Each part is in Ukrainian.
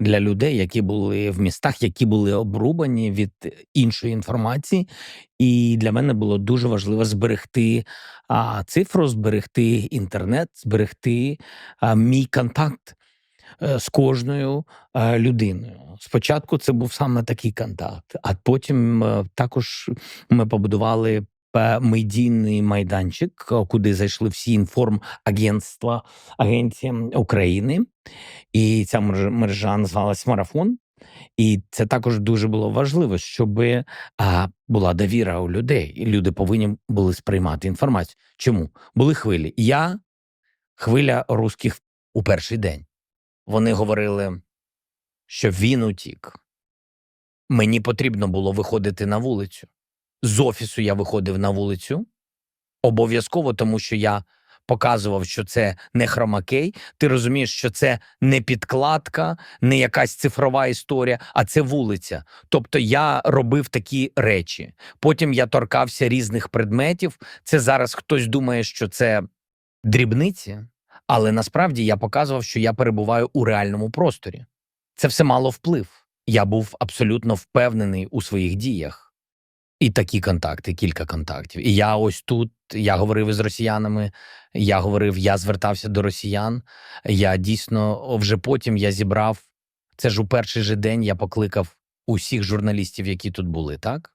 для людей, які були в містах, які були обрубані від іншої інформації. І для мене було дуже важливо зберегти а, цифру, зберегти інтернет, зберегти а, мій контакт е, з кожною е, людиною. Спочатку це був саме такий контакт, а потім е, також ми побудували медійний майданчик, е, куди зайшли всі інформагентства агенції України. І ця мережа, називалась Марафон. І це також дуже було важливо, щоб була довіра у людей, люди повинні були сприймати інформацію. Чому були хвилі? Я хвиля русських у перший день. Вони говорили, що він утік. Мені потрібно було виходити на вулицю. З офісу я виходив на вулицю обов'язково, тому що я показував, що це не хромакей. Ти розумієш, що це не підкладка, не якась цифрова історія, а це вулиця. Тобто я робив такі речі. Потім я торкався різних предметів. Це зараз хтось думає, що це дрібниці, але насправді я показував, що я перебуваю у реальному просторі. Це все мало вплив. Я був абсолютно впевнений у своїх діях. І такі контакти, кілька контактів. І я ось тут, я говорив із росіянами, я говорив, я звертався до росіян. Я дійсно вже потім я зібрав. Це ж у перший же день я покликав усіх журналістів, які тут були, так?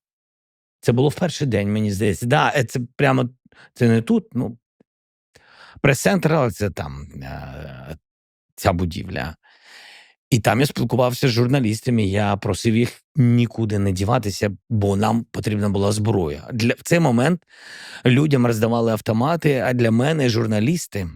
Це було в перший день, мені здається. Да, е, це прямо це не тут. Ну, прес-центр, це там е, ця будівля. І там я спілкувався з журналістами. Я просив їх нікуди не діватися, бо нам потрібна була зброя. Для в цей момент людям роздавали автомати, а для мене журналісти.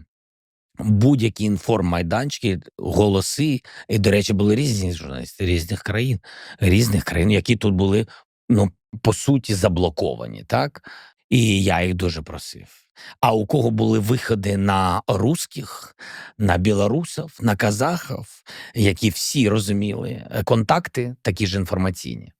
Будь-які інформмайданчики, голоси, і, до речі, були різні журналісти різних країн, різних країн, які тут були, ну, по суті, заблоковані, так? І я їх дуже просив. А у кого були виходи на русських, на білорусів, на казахів, які всі розуміли е, контакти, такі ж інформаційні.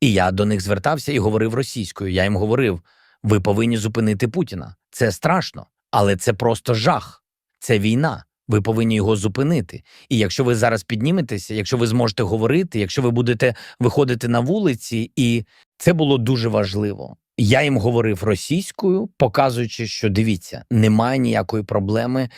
І я до них звертався і говорив російською. Я їм говорив: ви повинні зупинити Путіна. Це страшно, але це просто жах. Це війна. Ви повинні його зупинити. І якщо ви зараз підніметеся, якщо ви зможете говорити, якщо ви будете виходити на вулиці, і це було дуже важливо. Я їм говорив російською, показуючи, що дивіться, немає ніякої проблеми.